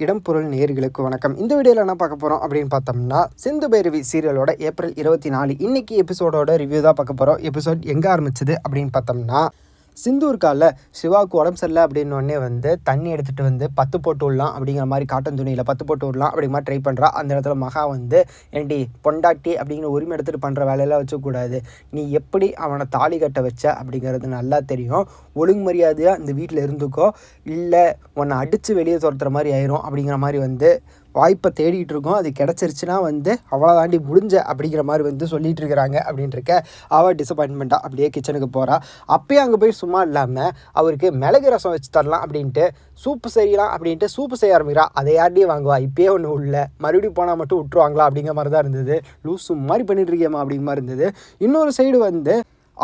இடம் பொருள் நேர்களுக்கு வணக்கம். இந்த வீடியோவில் என்ன பார்க்க போகிறோம் அப்படின்னு பார்த்தோம்னா சிந்து பைரவி சீரியலோட ஏப்ரல் இருபத்தி நாலு இன்னைக்கு எபிசோடோட ரிவ்யூ தான் பார்க்க போகிறோம் எபிசோட் எங்கே ஆரம்பிச்சது அப்படின்னு பார்த்தோம்னா சிந்து இருக்கால சிவாவுக்கு உடம்பு சரியில்லை அப்படின்னு வந்து தண்ணி எடுத்துகிட்டு வந்து பத்து போட்டு விடலாம் அப்படிங்கிற மாதிரி காட்டன் துணியில் பத்து போட்டு விடலாம் அப்படிங்கிற மாதிரி ட்ரை பண்ணுறா அந்த இடத்துல மகா வந்து ஏண்டி பொண்டாட்டி அப்படிங்கிற உரிமை எடுத்துகிட்டு பண்ணுற வேலையெல்லாம் வச்சக்கூடாது நீ எப்படி அவனை தாலி கட்ட வச்ச அப்படிங்கிறது நல்லா தெரியும். ஒழுங்கு மரியாதையாக இந்த வீட்டில் இருந்துக்கோ. இல்லை உன்னை அடித்து வெளியே துரத்துற மாதிரி ஆயிரும் அப்படிங்கிற மாதிரி வந்து வாய்ப்பை தேடிட்டு இருக்கோம். அது கிடச்சிருச்சுன்னா வந்து அவ்வளோ தாண்டி முடிஞ்ச அப்படிங்கிற மாதிரி வந்து சொல்லிட்டு இருக்கிறாங்க அப்படின்ட்டு இருக்க அவள் டிசப்பாயின்மெண்ட்டாக அப்படியே கிச்சனுக்கு போகிறா அப்பயே அங்கே போய் சும்மா இல்லாமல் அவருக்கு மிளகு ரசம் வச்சு தரலாம் அப்படின்ட்டு சூப்பு செய்யலாம் அப்படின்ட்டு சூப்பு செய்ய ஆரம்பிக்கிறா. அதை யார்டையும் வாங்குவா? இப்பயே ஒன்று உள்ள. மறுபடியும் போனால் மட்டும் விட்டுருவாங்களா அப்படிங்கிற மாதிரி தான் இருந்தது. லூஸு மாதிரி பண்ணிட்டு இருக்கியம்மா அப்படிங்கிற மாதிரி இருந்தது. இன்னொரு சைடு வந்து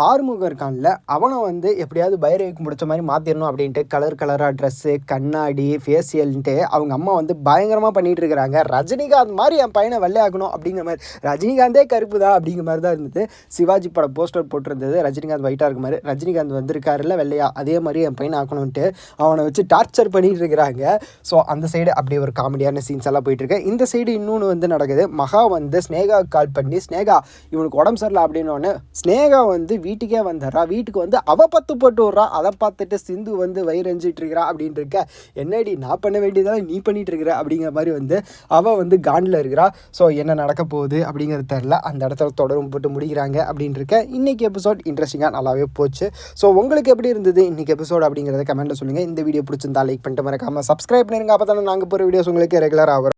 ஆறுமுகம் இருக்கான்ல அவனை வந்து எப்படியாவது பைரவிக்கு முடிச்ச மாதிரி மாற்றிடணும் அப்படின்ட்டு கலர் கலராக ட்ரெஸ்ஸு கண்ணாடி ஃபேஷியல்ன்ட்டு அவங்க அம்மா வந்து பயங்கரமாக பண்ணிகிட்டு இருக்கிறாங்க. ரஜினிகாந்த் மாதிரி என் பையனை வெள்ளையாக்கணும் அப்படிங்கிற மாதிரி ரஜினிகாந்தே கருப்பு தான் அப்படிங்கிற மாதிரி தான் இருந்தது. சிவாஜி படம் போஸ்டர் போட்டிருந்தது ரஜினிகாந்த் ஒயிட்டாக இருக்க மாதிரி ரஜினிகாந்த் வந்திருக்காருல்ல வெள்ளையா அதே மாதிரி என் பையனை ஆக்கணும்ன்ட்டு அவனை வச்சு டார்ச்சர் பண்ணிகிட்டு இருக்கிறாங்க. ஸோ அந்த சைடு அப்படியே ஒரு காமெடியான சீன்ஸ் எல்லாம் போயிட்டுருக்கேன் இந்த சைடு இன்னொன்று வந்து நடக்குது. மகா வந்து ஸ்னேகா கால் பண்ணி ஸ்னேகா இவனுக்கு உடம்பு சரியில்லை அப்படின்னு ஸ்னேகா வந்து வீட்டுக்கே வந்துடுறா. வீட்டுக்கு வந்து அவள் பத்து போட்டு விட்றா. அதை பார்த்துட்டு சிந்து வந்து வயிறஞ்சிட்டு இருக்கிறா அப்படின்னு இருக்க. என்னடி நான் பண்ண வேண்டியதாக நீ பண்ணிட்டு இருக்கிற அப்படிங்கிற மாதிரி வந்து அவள் வந்து காண்டில் இருக்கிறா. ஸோ என்ன நடக்க போகுது அப்படிங்கிறது தெரில அந்த இடத்துல தொடரும் போட்டு முடிக்கிறாங்க அப்படின்னு இருக்க. இன்றைக்கி எபிசோட் இன்ட்ரெஸ்டிங்காக நல்லாவே போச்சு. ஸோ உங்களுக்கு எப்படி இருந்தது இன்னைக்கு எபிசோட் அப்படிங்கிறத கமெண்ட்டில் சொல்லுங்கள் இந்த வீடியோ பிடிச்சிருந்தா லைக் பண்ணிட்டு மறக்காமல் சப்ஸ்கிரைப் பண்ணிருங்க. அப்போ தானே நாங்கள் போகிற வீடியோஸ் உங்களுக்கு ரெகுலராக வரும்.